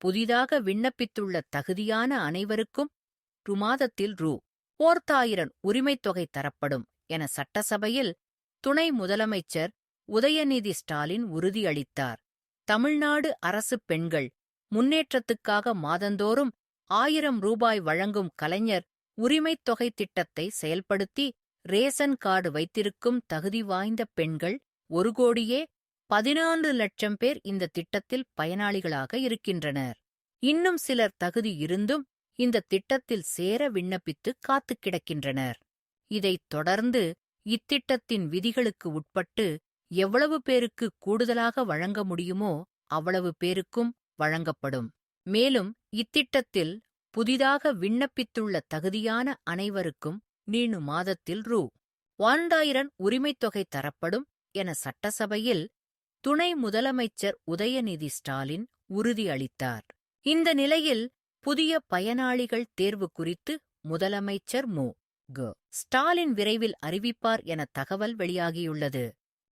புதிதாக விண்ணப்பித்துள்ள தகுதியான அனைவருக்கும் ருமாதத்தில் ரூ. ஓர்தாயிரம் உரிமைத் தொகை தரப்படும் என சட்டசபையில் துணை முதலமைச்சர் உதயநிதி ஸ்டாலின் உறுதியளித்தார். தமிழ்நாடு அரசு பெண்கள் முன்னேற்றத்துக்காக மாதந்தோறும் ஆயிரம் ரூபாய் வழங்கும் கலைஞர் உரிமைத் தொகை திட்டத்தை செயல்படுத்தி ரேசன் கார்டு வைத்திருக்கும் தகுதி வாய்ந்த பெண்கள் ஒரு கோடியே பதினான்கு லட்சம் பேர் இந்த திட்டத்தில் பயனாளிகளாக இருக்கின்றனர். இன்னும் சிலர் தகுதி இருந்தும் இந்த திட்டத்தில் சேர விண்ணப்பித்து காத்துக் கிடக்கின்றனர். இதைத் தொடர்ந்து இத்திட்டத்தின் விதிகளுக்கு உட்பட்டு எவ்வளவு பேருக்கு கூடுதலாக வழங்க முடியுமோ அவ்வளவு பேருக்கும் வழங்கப்படும். மேலும் இத்திட்டத்தில் புதிதாக விண்ணப்பித்துள்ள தகுதியான அனைவருக்கும் நீணு மாதத்தில் ரூ. ஒன்றாயிரம் உரிமைத் தொகை தரப்படும் என சட்டசபையில் துணை முதலமைச்சர் உதயநிதி ஸ்டாலின் உறுதியளித்தார். இந்த நிலையில் புதிய பயனாளிகள் தேர்வு குறித்து முதலமைச்சர் மு. க. ஸ்டாலின் விரைவில் அறிவிப்பார் என தகவல் வெளியாகியுள்ளது.